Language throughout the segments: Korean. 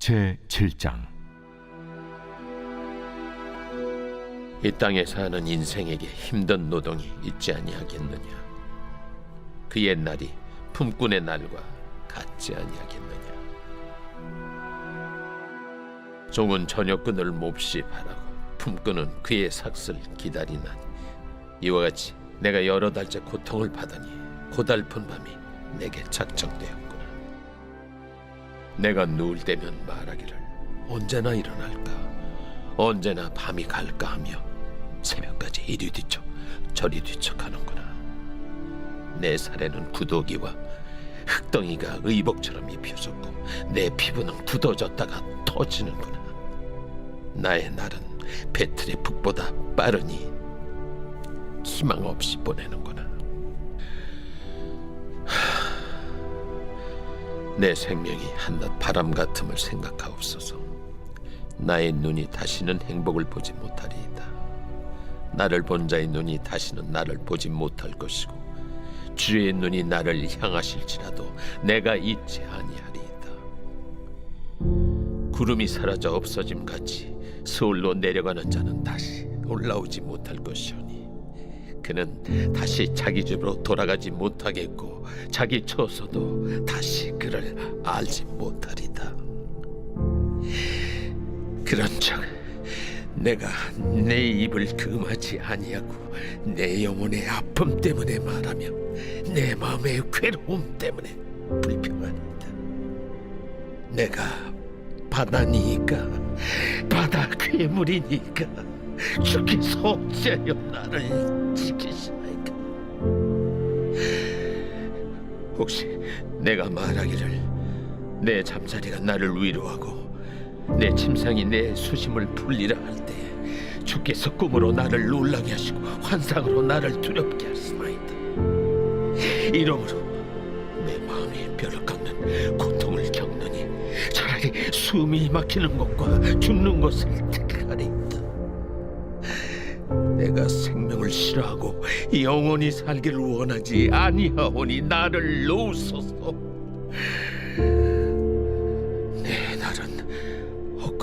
제 7장. 이 땅에 사는 인생에게 힘든 노동이 있지 아니하겠느냐? 그 옛날이 품꾼의 날과 같지 아니하겠느냐? 종은 저녁끈을 몹시 바라고 품꾼은 그의 삭슬 기다리나니 이와 같이 내가 여러 달째 고통을 받으니 고달픈 밤이 내게 작정되었구나 내가 누울 때면 말하기를 언제나 일어날까? 언제나 밤이 갈까 하며 새벽까지 이리 뒤척 저리 뒤척 하는구나. 내 살에는 구더기와 흙덩이가 의복처럼 입혀졌고 내 피부는 굳어졌다가 터지는구나. 나의 날은 배틀의 북보다 빠르니 희망 없이 보내는구나 내 생명이 한낱 바람 같음을 생각하옵소서 나의 눈이 다시는 행복을 보지 못하리이다 나를 본 자의 눈이 다시는 나를 보지 못할 것이고 주의 눈이 나를 향하실지라도 내가 잊지 아니하리이다. 구름이 사라져 없어짐 같이 서울로 내려가는 자는 다시 올라오지 못할 것이오니 그는 다시 자기 집으로 돌아가지 못하겠고 자기 처소도 다시 알지 못하리다. 그런즉 내가 내 입을 금하지 아니하고 내 영혼의 아픔 때문에 말하며 내 마음의 괴로움 때문에 불평하리이다. 내가 바다니까 바다 괴물이니까 주께서 어찌하여 나를 지키시나이까 혹시 내가 말하기를 내 잠자리가 나를 위로하고 내 침상이 내 수심을 풀리라 할 때 주께서 꿈으로 나를 놀라게 하시고 환상으로 나를 두렵게 하시나이다. 이러므로 내 마음이 뼈를 깎는 고통을 겪느니 차라리 숨이 막히는 것과 죽는 것을 택하리이다. 내가 생명을 싫어하고 영원히 살기를 원하지 아니하오니 나를 놓으소서.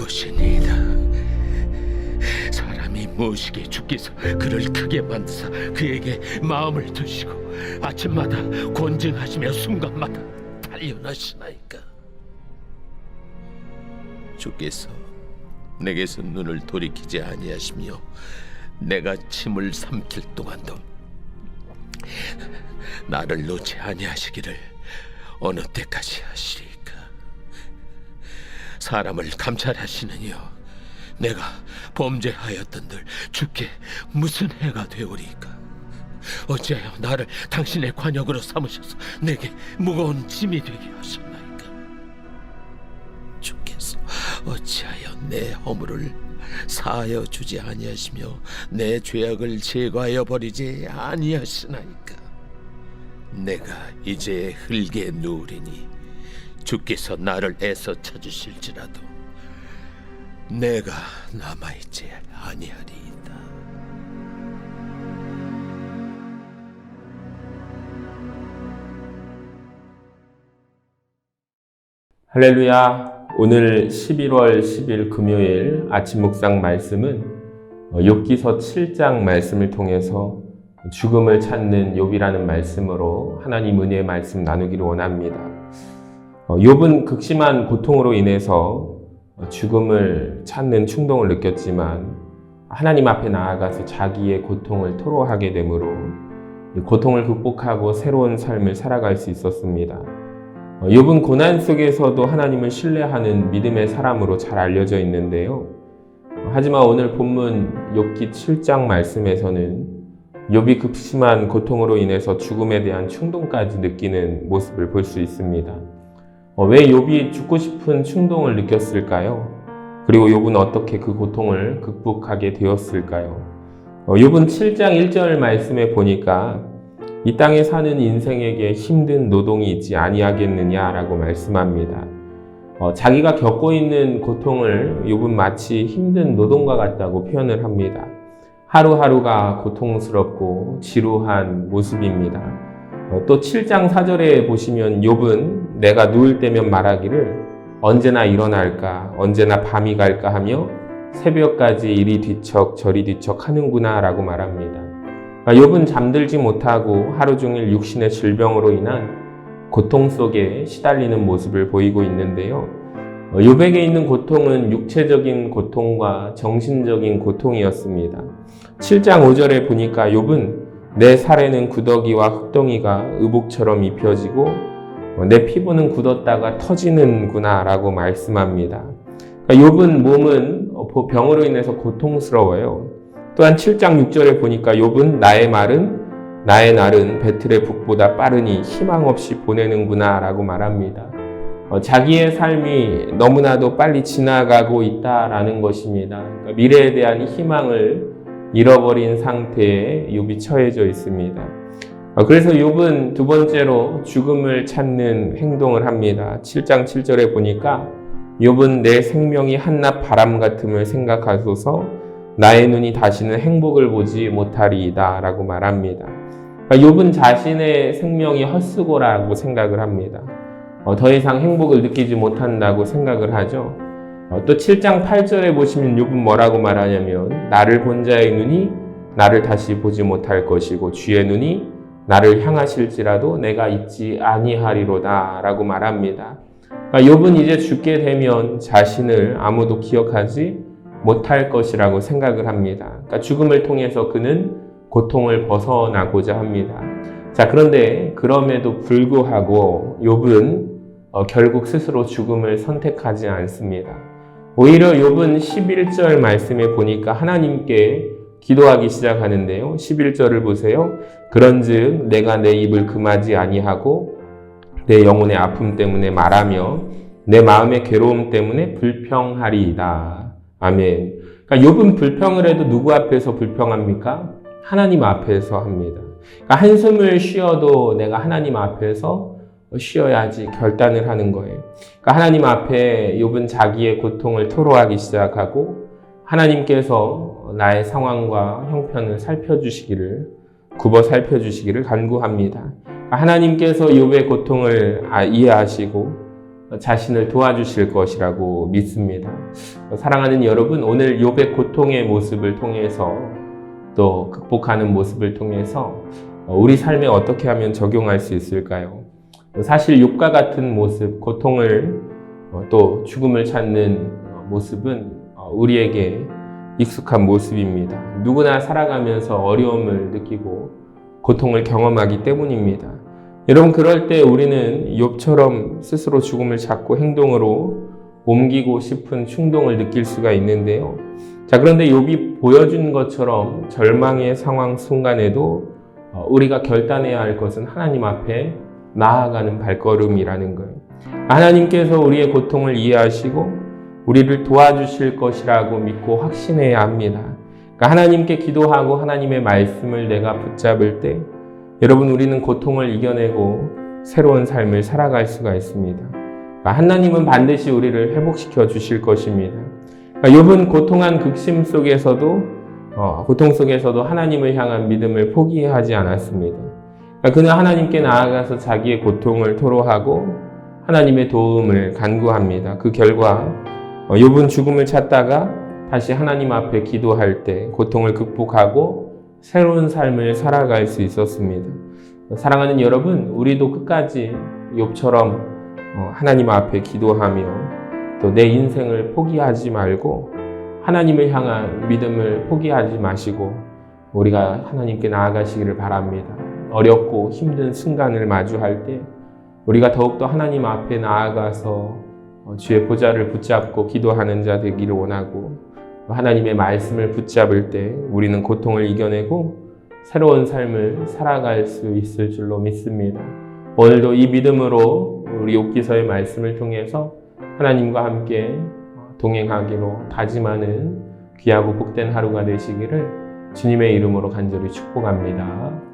헛것이니이다. 사람이 무엇이기에 주께서 그를 크게 만드사 그에게 마음을 두시고 아침마다 권증하시며 순간마다 단련하시나이까. 주께서 내게서 눈을 돌이키지 아니하시며 내가 침을 삼킬 동안도 나를 놓지 아니하시기를 어느 때까지 하시리까 사람을 감찰하시느니요. 내가 범죄하였던들 주께 무슨 해가 되오리까? 어찌하여 나를 당신의 관역으로 삼으셔서 내게 무거운 짐이 되게 하셨나이까? 주께서 어찌하여 내 허물을 사하여 주지 아니하시며 내 죄악을 제거하여 버리지 아니하시나이까? 내가 이제 흙에 누우리니 주께서 나를 애써 찾으실지라도 내가 남아있지 아니하리이다 할렐루야. 오늘 11월 10일 금요일 아침 묵상 말씀은 어, 욥기서 7장 말씀을 통해서 죽음을 찾는 욥이라는 말씀으로 하나님 은혜의 말씀 나누기를 원합니다. 어, 욥은 극심한 고통으로 인해서 어, 죽음을 찾는 충동을 느꼈지만 하나님 앞에 나아가서 자기의 고통을 토로하게 되므로 이 고통을 극복하고 새로운 삶을 살아갈 수 있었습니다. 어, 욥은 고난 속에서도 하나님을 신뢰하는 믿음의 사람으로 잘 알려져 있는데요. 어, 하지만 오늘 본문 욥기 7장 말씀에서는 욥이 급심한 고통으로 인해서 죽음에 대한 충동까지 느끼는 모습을 볼 수 있습니다. 어, 왜 욥이 죽고 싶은 충동을 느꼈을까요? 그리고 욥은 어떻게 그 고통을 극복하게 되었을까요? 욥은 7장 1절 말씀에 보니까 이 땅에 사는 인생에게 힘든 노동이 있지 아니하겠느냐라고 말씀합니다. 어, 자기가 겪고 있는 고통을 욥은 마치 힘든 노동과 같다고 표현을 합니다. 하루하루가 고통스럽고 지루한 모습입니다. 어, 또 7장 4절에 보시면 욥은 내가 누울 때면 말하기를 언제나 일어날까, 언제나 밤이 갈까 하며 새벽까지 이리 뒤척 저리 뒤척 하는구나 라고 말합니다. 그러니까 욥은 잠들지 못하고 하루 종일 육신의 질병으로 인한 고통 속에 시달리는 모습을 보이고 있는데요. 어, 욥에게 있는 고통은 육체적인 고통과 정신적인 고통이었습니다. 7장 5절에 보니까 욥은 내 살에는 구더기와 흙덩이가 의복처럼 입혀지고 어, 내 피부는 굳었다가 터지는구나 라고 말씀합니다. 그러니까 욥은 몸은 어, 병으로 인해서 고통스러워요. 또한 7장 6절에 보니까 욥은 나의 말은 나의 날은 배틀의 북보다 빠르니 희망 없이 보내는구나 라고 말합니다. 어, 자기의 삶이 너무나도 빨리 지나가고 있다라는 것입니다. 그러니까 미래에 대한 희망을 잃어버린 상태에 욥이 처해져 있습니다. 어, 그래서 욥은 두 번째로 죽음을 찾는 행동을 합니다. 7장 7절에 보니까 욥은 내 생명이 한낱 바람 같음을 생각하소서 나의 눈이 다시는 행복을 보지 못하리이다라고 말합니다. 그러니까 욥은 자신의 생명이 헛수고라고 생각을 합니다. 어, 더 이상 행복을 느끼지 못한다고 생각을 하죠. 어, 또 7장 8절에 보시면 욥은 뭐라고 말하냐면 나를 본 자의 눈이 나를 다시 보지 못할 것이고 주의 눈이 나를 향하실지라도 내가 잊지 아니하리로다라고 말합니다. 그러니까 욥은 이제 죽게 되면 자신을 아무도 기억하지 못할 것이라고 생각을 합니다. 그러니까 죽음을 통해서 그는 고통을 벗어나고자 합니다. 자, 그런데 그럼에도 불구하고 욥은 어, 결국 스스로 죽음을 선택하지 않습니다. 오히려 욥은 11절 말씀에 보니까 하나님께 기도하기 시작하는데요. 11절을 보세요. 그런즉 내가 내 입을 금하지 아니하고 내 영혼의 아픔 때문에 말하며 내 마음의 괴로움 때문에 불평하리이다. 아멘. 그러니까 욥은 불평을 해도 누구 앞에서 불평합니까? 하나님 앞에서 합니다. 그러니까 한숨을 쉬어도 내가 하나님 앞에서 쉬어야지 결단을 하는 거예요. 그러니까 하나님 앞에 욥은 자기의 고통을 토로하기 시작하고 하나님께서 나의 상황과 형편을 살펴주시기를 굽어 살펴주시기를 간구합니다. 그러니까 하나님께서 욥의 고통을 아, 이해하시고 자신을 도와주실 것이라고 믿습니다. 사랑하는 여러분, 오늘 욥의 고통의 모습을 통해서 또 극복하는 모습을 통해서 우리 삶에 어떻게 하면 적용할 수 있을까요? 사실 욥과 같은 모습, 고통을 어, 또 죽음을 찾는 모습은 어, 우리에게 익숙한 모습입니다. 누구나 살아가면서 어려움을 느끼고 고통을 경험하기 때문입니다. 여러분 그럴 때 우리는 욥처럼 스스로 죽음을 찾고 행동으로 옮기고 싶은 충동을 느낄 수가 있는데요. 자 그런데 욥이 보여준 것처럼 절망의 상황 순간에도 어, 우리가 결단해야 할 것은 하나님 앞에 나아가는 발걸음이라는 거예요. 하나님께서 우리의 고통을 이해하시고 우리를 도와주실 것이라고 믿고 확신해야 합니다. 그러니까 하나님께 기도하고 하나님의 말씀을 내가 붙잡을 때 여러분 우리는 고통을 이겨내고 새로운 삶을 살아갈 수가 있습니다. 그러니까 하나님은 반드시 우리를 회복시켜 주실 것입니다. 그러니까 욥은 고통한 극심 속에서도 어, 고통 속에서도 하나님을 향한 믿음을 포기하지 않았습니다. 그러니까 그는 하나님께 나아가서 자기의 고통을 토로하고 하나님의 도움을 간구합니다. 그 결과 어, 욥은 죽음을 찾다가 다시 하나님 앞에 기도할 때 고통을 극복하고 새로운 삶을 살아갈 수 있었습니다. 사랑하는 여러분, 우리도 끝까지 욥처럼 어, 하나님 앞에 기도하며 또 내 인생을 포기하지 말고 하나님을 향한 믿음을 포기하지 마시고 우리가 하나님께 나아가시기를 바랍니다. 어렵고 힘든 순간을 마주할 때 우리가 더욱더 하나님 앞에 나아가서 어, 주의 보좌를 붙잡고 기도하는 자 되기를 원하고 하나님의 말씀을 붙잡을 때 우리는 고통을 이겨내고 새로운 삶을 살아갈 수 있을 줄로 믿습니다. 오늘도 이 믿음으로 우리 욥기서의 말씀을 통해서 하나님과 함께 동행하기로 다짐하는 귀하고 복된 하루가 되시기를 주님의 이름으로 간절히 축복합니다.